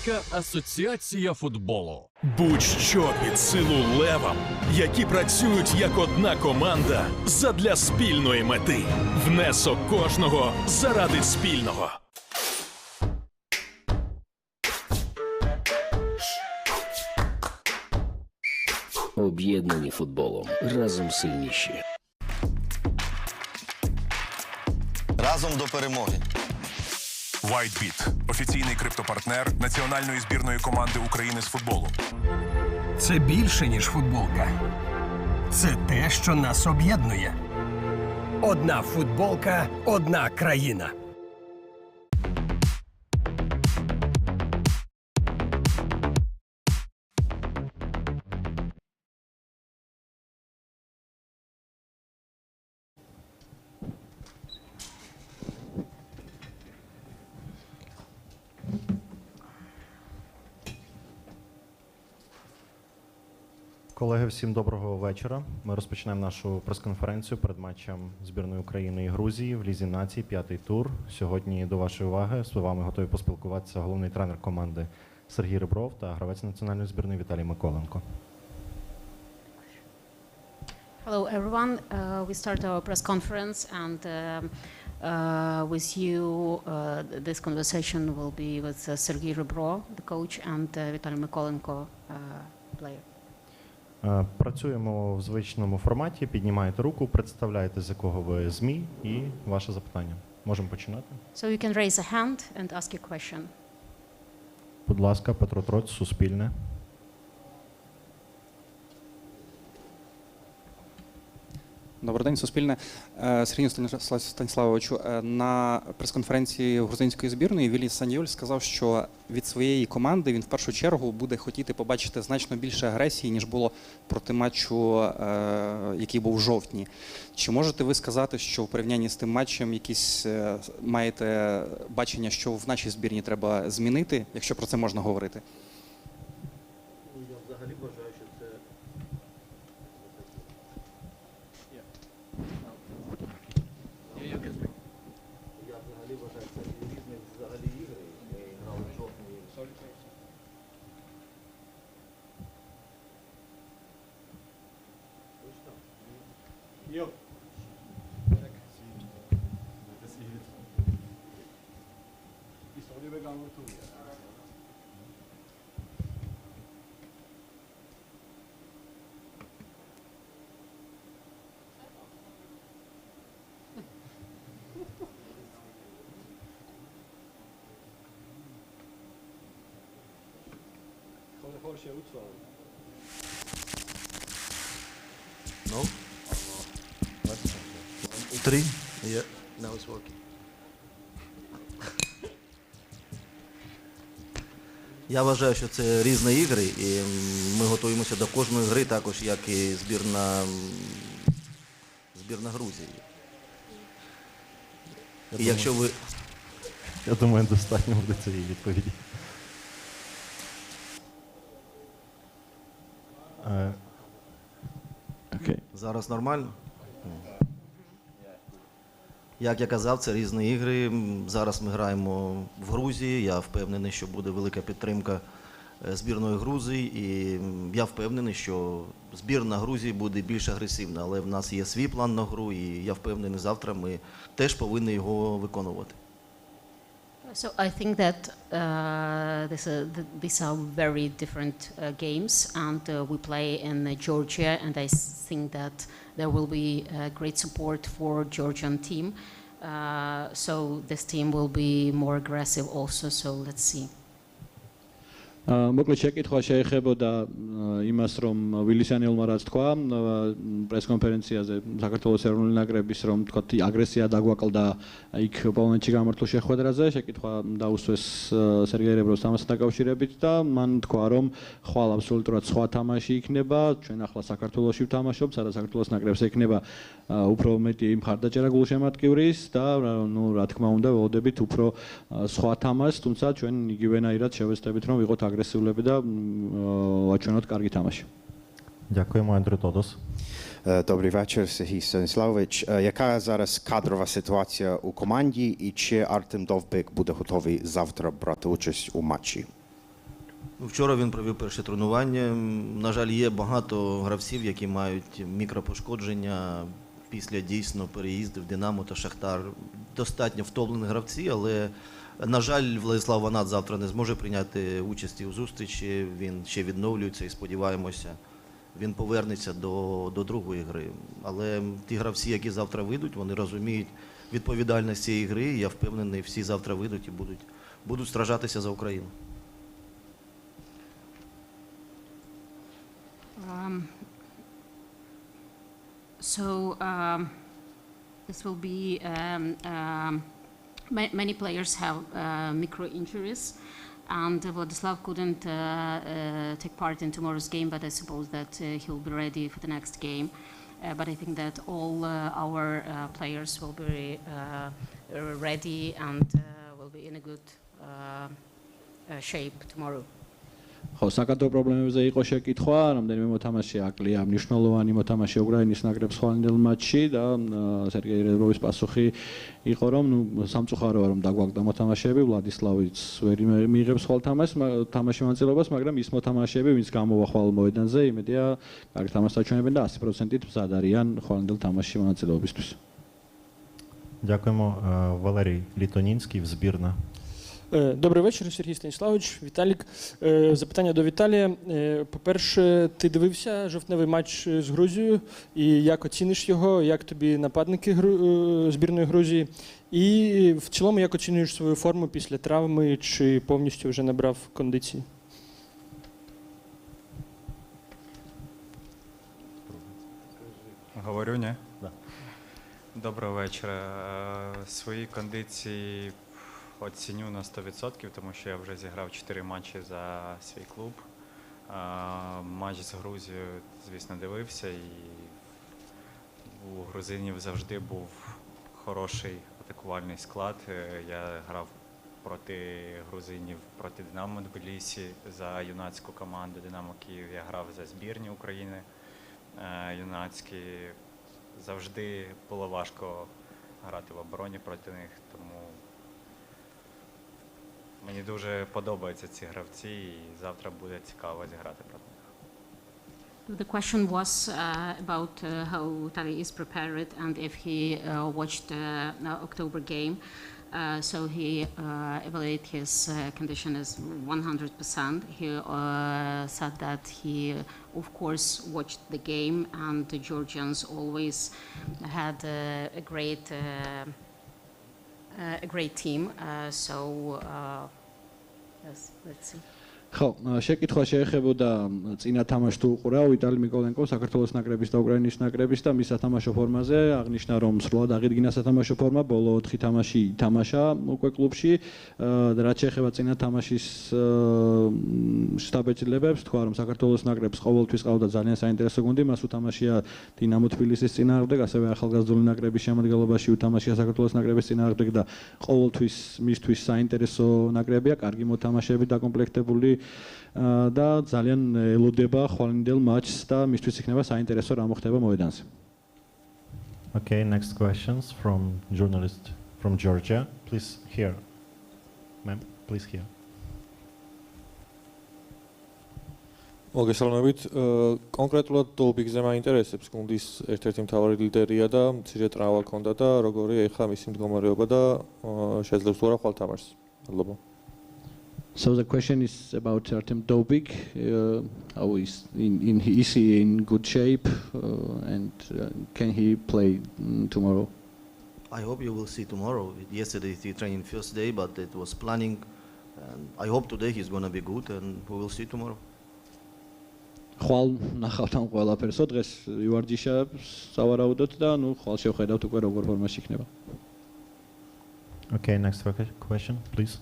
Українська асоціація футболу. Будь-що під силу левам, які працюють як одна команда задля спільної мети. Внесок кожного заради спільного. Об'єднані футболом разом сильніші. Разом до перемоги. WhiteBit – офіційний криптопартнер національної збірної команди України з футболу. Це більше, ніж футболка. Це те, що нас об'єднує. Одна футболка, одна країна. Колеги, всім доброго вечора. Ми розпочинаємо нашу прес-конференцію перед матчем збірної України і Грузії в Лізі націй, п'ятий тур. Сьогодні до вашої уваги з вами готові поспілкуватися головний тренер команди Сергій Ребров та гравець національної збірної Віталій Миколенко. Hello, everyone. Uh, we start our press conference, and um, uh, with you, uh, this conversation will be with uh, Sergei Rebro, the coach, and uh, Vitaly Mikolenko, uh, player. Е, Працюємо в звичному форматі. Піднімаєте руку, представляєте, з якого ви ЗМІ, і ваше запитання. Можемо починати. So you can raise a hand and ask your question. Будь ласка, Петро Троць, Суспільне. Добрий день, Суспільне. Е, Сергію Станіславовичу, е, на прес-конференції грузинської збірної Вілій Саньоль сказав, що від своєї команди він в першу чергу буде хотіти побачити значно більше агресії, ніж було проти матчу, е, який був в жовтні. Чи можете ви сказати, що в порівнянні з тим матчем якісь маєте бачення, що в нашій збірні треба змінити, якщо про це можна говорити? Я взагалі вважаю, що це я взагалі вважаю, це різні взагалі ігри. Ми грали в жовтні. Йо. No? Three? Yeah. Now it's working. Я вважаю, що це різні ігри, і ми готуємося до кожної гри, також як і збірна, збірна Грузії. І якщо ви Я думаю, достатньо буде цієї відповіді. Е, Зараз нормально? Як я казав, це різні ігри. Зараз ми граємо в Грузії. Я впевнений, що буде велика підтримка е, збірної Грузії. І я впевнений, що збірна Грузії буде більш агресивна, але в нас є свій план на гру, і я впевнений, завтра ми теж повинні його виконувати. So I think that uh, this, uh, th- these are very different uh, games, and uh, we play in uh, Georgia, and I think that there will be uh, great support for Georgian team. So this team will be more aggressive also. So let's see. მოკლედ შეკითხვა შეეხებოდა იმას, რომ ვილისიანელმა რაც თქვა პრეს-კონფერენციაზე საქართველოს ეროვნული ნაკრების რომ თქვა აგრესია დაგვაკლდა იქ პოლონეთში გამართულ შეხვედრაზე, შეკითხვა დაუსვეს სერგეი რებროს ამასთან დაკავშირებით და მან თქვა, რომ ხვალ აბსოლუტურად სხვა თამაში იქნება, ჩვენ ახლა საქართველოსში ვთამაშობთ, სადაც საქართველოს ნაკრებს ექნება უფრო მეტი მხარდაჭერა გულშემატკივრის და ნუ რა თქმა უნდა ველოდებით უფრო სხვა თამაშს, თუმცა ჩვენ იგივენაირად შევეცდებით რომ ვიყოთ აგრესიულები და მ, აა, ვაჩვენოთ კარგი თამაში. Дякуємо, Андрю Тодос. Е, Добрий вечір, Сергій Станіславович. Е, Яка зараз кадрова ситуація у команді і чи Артем Довбик буде готовий завтра брати участь у матчі? Ну, Вчора він провів перше тренування. М, На жаль, є багато гравців, які мають мікропошкодження після дійсно переїздів Динамо та Шахтар. Достатньо втомлені гравці, але, на жаль, Владислав Ванат завтра не зможе прийняти участі у зустрічі. Він ще відновлюється і сподіваємося, він повернеться до, до другої гри. Але ті гравці, які завтра вийдуть, вони розуміють відповідальність цієї гри. Я впевнений, всі завтра вийдуть і будуть, будуть стражатися за Україну. Um, so um, this will be um, um, ma- many players have uh, micro injuries, and Vladislav couldn't uh, uh, take part in tomorrow's game. But I suppose that uh, he'll be ready for the next game. But I think that all our players will be ready and will be in a good shape tomorrow. ხო, საკადრო პრობლემებზე იყო შეკითხვა, რამდენიმე მოთამაშე აკლია მნიშვნელოვანი მოთამაშე უკრაინის ნაკრებს ხვალინდელ მატჩში და აა, სერგეი რებროვის პასუხი იყო, რომ ნუ სამწუხაროა რომ დაგვაგდა მოთამაშეები, ვლადისლავიც ვერ იმე- მიიღებს ხვალ თამაშს, მა- თამაში მონაწილეობას, მაგრამ ის მოთამაშეები, ვინც გამოვა ხვალ მოედანზე, იმედია, კარგ თამაშს აჩვენებენ და 100%-ით მზად არიან ხვალინდელ თამაშში მონაწილეობისთვის. Дякуємо. Е, Валерій Літонінський в збірна. Е, Добрий вечір, Сергій Станіславович. Віталік. Е, Запитання до Віталія. Е, По-перше, ти дивився жовтневий матч з Грузією, і як оціниш його? Як тобі нападники збірної Грузії? І в цілому, як оцінюєш свою форму після травми, чи повністю вже набрав кондиції? Говорю, ні? Да. Доброго вечора. Свої кондиції оціню на 100%, тому що я вже зіграв 4 матчі за свій клуб. Матч з Грузією, звісно, дивився, і у грузинів завжди був хороший атакувальний склад. Е, Я грав проти грузинів, проти Динамо Тбілісі за юнацьку команду Динамо Київ. Я грав за збірні України е, юнацькі. Завжди було важко грати в обороні проти них, мені дуже подобаються ці гравці, і завтра буде цікаво зіграти проти них. The question was uh, about uh, how Tali is prepared and if he uh, watched the uh, October game. Uh, so he uh, evaluated his uh, condition as 100%. He uh, said that he, of course, watched the game, and the Georgians always had uh, a great, uh, uh, a great team. Uh, so, uh, yes, let's see. ხო, შეკითხვა შეეხებოდა წინა თამაშს თუ უყურა ვიტალი მიკოლენკო საქართველოს ნაკრების და უკრაინის ნაკრების და მის სათამაშო ფორმაზე. აღნიშნა რომ სრულად აღიდგინა სათამაშო ფორმა, ბოლო 4 თამაში ითამაშა უკვე კლუბში. და რაც შეეხება წინა თამაშის შტაბეჭილებებს, თქვა რომ საქართველოს ნაკრებს ყოველთვის ყავდა ძალიან საინტერესო გუნდი, მას უთამაშია დინამო თბილისის წინააღმდეგ, ასევე ახალგაზრდული ნაკრების შემადგენლობაში უთამაშია საქართველოს ნაკრების წინააღმდეგ და ყოველთვის მისთვის საინტერესო ნაკრებია, კარგი მოთამაშეები დაკომპლექტებული და ძალიან ელოდება ხვალინდელ მატჩს და მისთვის იქნება საინტერესო რა მოხდება მოედანზე. Okay, next questions from journalist from Georgia. Please here. Ma'am, please here. მოგესალმებით. კონკრეტულად დოლბიგზე მაინტერესებს გუნდის ერთ-ერთი მთავარი ლიდერია და მცირე ტრავმა ჰქონდა და როგორია ეხლა მისი მდგომარეობა და შეძლებს თუ არა ხვალ თამაშს. მადლობა. So the question is about Artem Dobik. Uh, how is in, in is he in good shape uh, and uh, can he play mm, tomorrow? I hope you will see tomorrow. Yesterday he trained first day, but it was planning. And I hope today he's going to be good, and we will see tomorrow. ხვალ ნახავთ ამ ყველაფერსო დღეს ივარჯიშა სავარაუდოდ და ნუ ხვალ შევხედავთ უკვე როგორ ფორმაში იქნება. Okay, next que- question, please.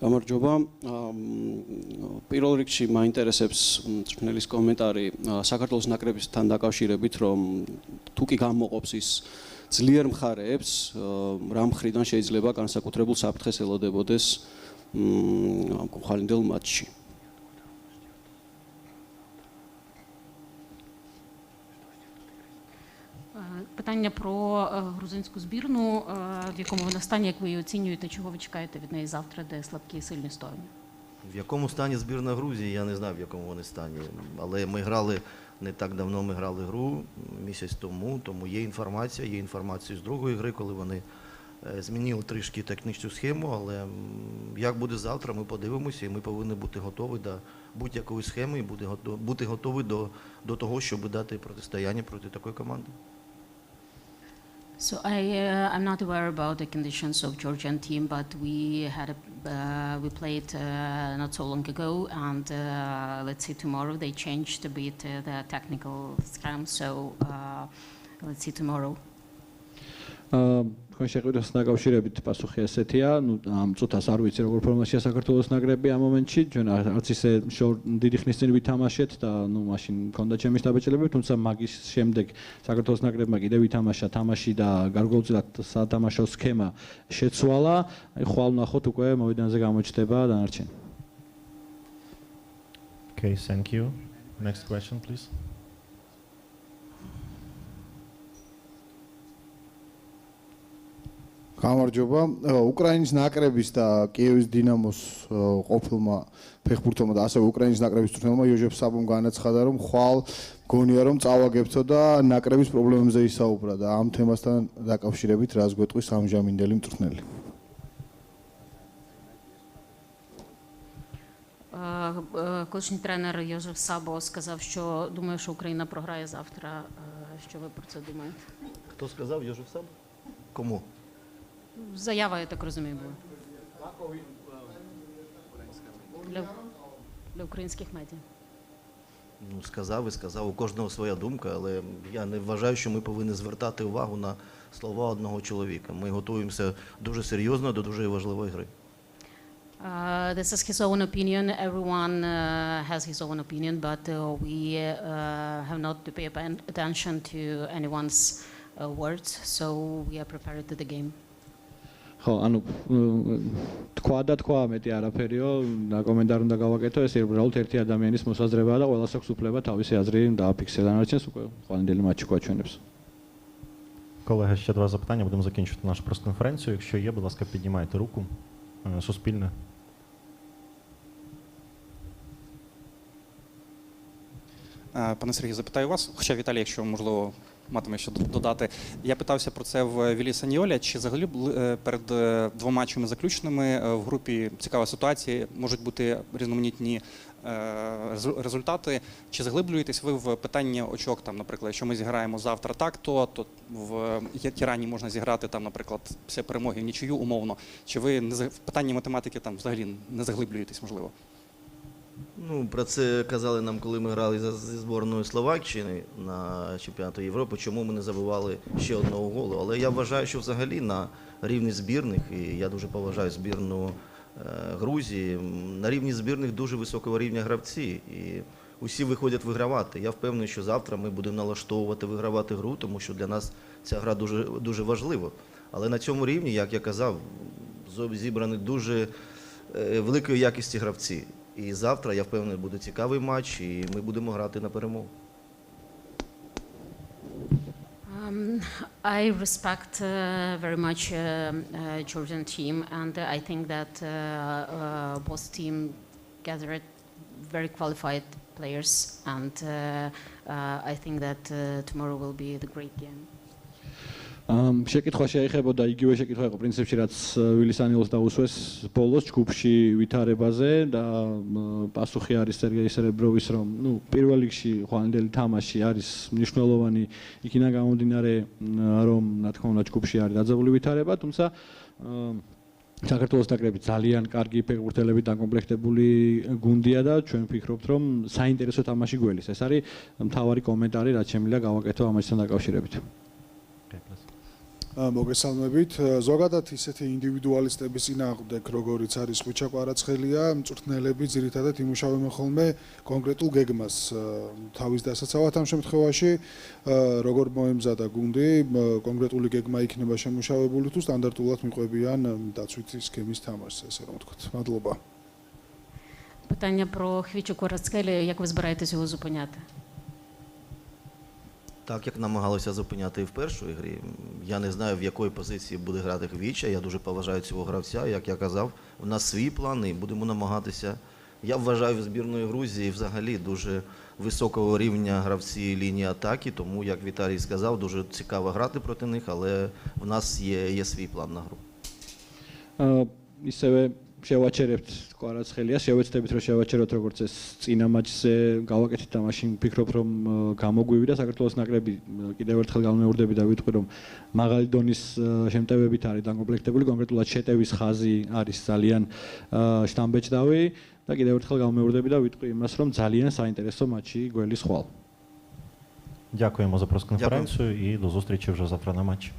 გამარჯობა. ამ, პირველ რიგში მაინტერესებს მ, წვრთნელის კომენტარი საქართველოს ნაკრებისთან დაკავშირებით, რომ თუ კი გამოყოფს ის ძლიერ მხარეებს, რა მხრიდან შეიძლება განსაკუთრებულ საფრთხეს ელოდებოდეს მ, ხვალინდელ მატჩში. Питання про е, грузинську збірну, е, в якому вона стані, як ви її оцінюєте, чого ви чекаєте від неї завтра, де слабкі і сильні сторони? В якому стані збірна Грузії, я не знаю, в якому вони стані. Але ми грали не так давно, ми грали гру місяць тому, тому є інформація, є інформація з другої гри, коли вони е, змінили трішки технічну схему. Але як буде завтра, ми подивимося, і ми повинні бути готові до будь-якої схеми і бути готові до, до того, щоб дати протистояння проти такої команди. So I, uh, I'm not aware about the conditions of Georgian team, but we had a, uh, we played uh, not so long ago, and uh, let's see tomorrow they changed a bit uh, the technical scrum. So uh, let's see tomorrow. თქვენ შეყიდვასთან დაკავშირებით პასუხი ესეთია, ნუ ამ წუთას არ ვიცი როგორ ფორმაშია საქართველოს ნაკრები ამ მომენტში, ჩვენ არ- არც ისე დიდი ხნის წინ ვითამაშეთ და ნუ მაშინ მქონდა ჩემი შტაბეჭდილები, თუმცა მაგის შემდეგ საქართველოს ნაკრებმა კიდევ ვითამაშა თამაში და გარკვეულწილად სათამაშო სქემა შეცვალა. აი ხვალ ნახოთ უკვე მოვიდანზე გამოჩნდება დანარჩენი. Okay, thank you. Next question, please. გამარჯობა. ა, უკრაინის ნაკრების და კიევის დინამოს ა, ყოფილმა ფეხბურთელმა და ასევე უკრაინის ნაკრების წვრთნელმა იოჟეფ საბომ განაცხადა, რომ ხვალ გონია რომ წავაგებთო და ნაკრების პრობლემებზე ისაუბრა და ამ თემასთან დაკავშირებით რას გვეტყვის ამჟამინდელი მწვრთნელი. Е, е, Колишній тренер Йозеф Сабо сказав, що думаю, що Україна програє завтра. Е, Що ви про це думаєте? Хто сказав, Йожев сам? Кому? Заява, я так розумію, була. Для, для українських медіа. Ну, сказав і сказав, у кожного своя думка, але я не вважаю, що ми повинні звертати увагу на слова одного чоловіка. Ми готуємося дуже серйозно до дуже важливої гри. Uh, this is his own opinion. Everyone uh, has his own opinion, but uh, we uh, have not to pay attention to anyone's uh, words, so we are prepared to the game ხო, ანუ თქვა და თქვა მეტი არაფერიო, და კომენტარი უნდა გავაკეთო, ეს უბრალოდ ერთი ადამიანის მოსაზრებაა და ყველას აქვს უფლება თავისი აზრი დააფიქსე დანარჩენს უკვე ხვანდელი მატჩი გვაჩვენებს. Колеги, ще два запитання. Будемо закінчувати нашу прес-конференцію. Якщо є, будь ласка, піднімайте руку. Е, Суспільне. Е, Пане Сергію, запитаю вас, хоча Віталій, якщо можливо матиме що додати. Я питався про це в Вілі Саніолі. Чи взагалі е, перед е, двома матчами заключними е, в групі цікава ситуація, можуть бути різноманітні результати. Чи заглиблюєтесь ви в питання очок? Там, наприклад, якщо ми зіграємо завтра так, то, то в Тірані можна зіграти там, наприклад, після перемоги в нічию умовно. Чи ви не в питанні математики там взагалі не заглиблюєтесь, можливо? Ну, про це казали нам, коли ми грали зі зборною Словаччини на чемпіонату Європи, чому ми не забивали ще одного голу. Але я вважаю, що взагалі на рівні збірних, і я дуже поважаю збірну е, Грузії, на рівні збірних дуже високого рівня гравці. І усі виходять вигравати. Я впевнений, що завтра ми будемо налаштовувати вигравати гру, тому що для нас ця гра дуже, дуже важлива. Але на цьому рівні, як я казав, зібрані дуже е, великої якісті гравці. І завтра, я впевнений, буде цікавий матч, і ми будемо грати на перемогу. Um, I respect uh, very much um, uh, Georgian team, and I think that uh, uh, both team gathered very qualified players, and uh, uh, I think that uh, tomorrow will be the great game. ამ შეკითხვა შეეხებოდა იგივე შეკითხვა იყო პრინციპში რაც ვილისანილოს დაუსვეს ბოლოს ჯგუფში ვითარებაზე და პასუხი არის სერგეი სერებროვის რომ ნუ პირველ რიგში ხვანდელი თამაში არის მნიშვნელოვანი იქიდან გამომდინარე რომ რა თქმა უნდა ჯგუფში არის დაძაბული ვითარება თუმცა საქართველოს ნაკრები ძალიან კარგი ფეხბურთელებით დაკომპლექტებული გუნდია და ჩვენ ვფიქრობთ რომ საინტერესო თამაში გველის. ეს არის მთავარი კომენტარი რაც შემიძლია გავაკეთო ამასთან დაკავშირებით მოგესალმებით. ა, ზოგადად ისეთი ინდივიდუალისტების წინააღმდეგ, როგორიც არის ხვიჩა კვარაცხელია, მწვრთნელები ძირითადად იმუშავებენ ხოლმე კონკრეტულ გეგმას ა, თავის დასაცავად ამ შემთხვევაში, ა, როგორ მოემზადა გუნდი, მა, კონკრეტული გეგმა იქნება შემუშავებული თუ სტანდარტულად მიყვებიან ა, დაცვითი სქემის თამაშს, ესე რომ ვთქვათ. მადლობა. Питання про Хвічу Кварацкелі, як ви збираєтесь його зупиняти? Так як намагалися зупиняти і в першій грі. Я не знаю, в якої позиції буде грати Хвіча. Я дуже поважаю цього гравця. Як я казав, у нас свій план і будемо намагатися. Я вважаю збірної Грузії взагалі дуже високого рівня гравці лінії атаки, тому, як Віталій сказав, дуже цікаво грати проти них, але в нас є, є свій план на гру. აა, ისევე შევაჩერებთ კვარაცხელია, შევეცდებით რომ შევაჩეროთ როგორც ეს წინა მატჩზე გავაკეთეთ და მაშინ ვფიქრობ რომ აა, გამოგვივიდა საქართველოს ნაკრები აა, კიდევ ერთხელ გამეორდები და ვიტყვი რომ მაღალი დონის აა, შემტევებით არის დაკომპლექტებული, კონკრეტულად შეტევის ხაზი არის ძალიან აა, შტამბეჭდავი და კიდევ ერთხელ გამეორდები და ვიტყვი იმას რომ ძალიან საინტერესო მატჩი გველის ხვალ. Дякуємо за прес-конференцію і до зустрічі вже завтра на матчі.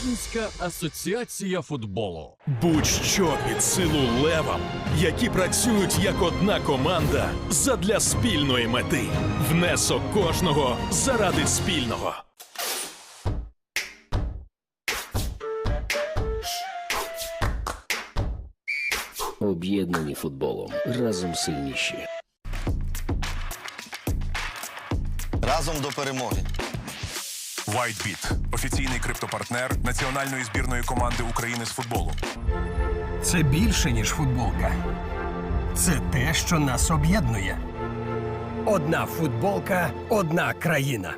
Українська асоціація футболу. Будь-що під силу левам, які працюють як одна команда задля спільної мети. Внесок кожного заради спільного. Об'єднані футболом. Разом сильніші. Разом до перемоги. WhiteBit – офіційний криптопартнер національної збірної команди України з футболу. Це більше, ніж футболка. Це те, що нас об'єднує. Одна футболка, одна країна.